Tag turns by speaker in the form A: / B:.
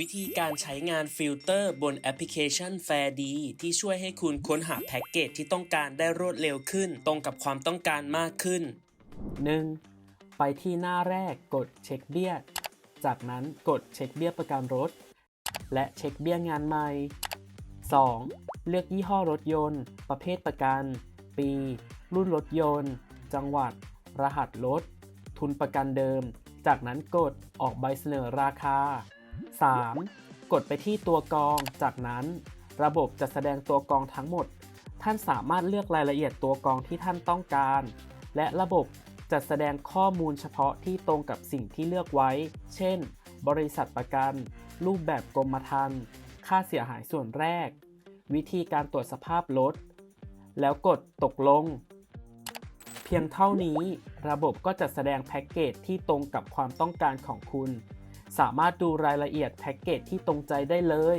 A: วิธีการใช้งานฟิลเตอร์บนแอปพลิเคชัน Fair D ที่ช่วยให้คุณค้นหาแพ็กเกจที่ต้องการได้รวดเร็วขึ้น ตรงกับความต้องการมากขึ้น
B: 1. ไปที่หน้าแรกกดเช็คเบี้ย จากนั้นกดเช็คเบี้ยประกันรถ และเช็คเบี้ยงานใหม่ 2. เลือกยี่ห้อรถยนต์ ประเภทประกัน ปี รุ่นรถยนต์ จังหวัด รหัสรถ ทุนประกันเดิม จากนั้นกดออกใบเสนอราคา 3. กดไปที่ตัวกอง จากนั้นระบบจะแสดงตัวกองทั้งหมด ท่านสามารถเลือกรายละเอียดตัวกองที่ท่านต้องการ และระบบจะแสดงข้อมูลเฉพาะที่ตรงกับสิ่งที่เลือกไว้ เช่น บริษัทประกัน รูปแบบกรมธรรม์ค่าเสียหายส่วนแรก วิธีการตรวจสภาพรถ แล้วกดตกลง เพียงเท่านี้ ระบบก็จะแสดงแพ็กเกจที่ตรงกับความต้องการของคุณ สามารถดูรายละเอียดแพ็กเกจที่ตรงใจได้เลย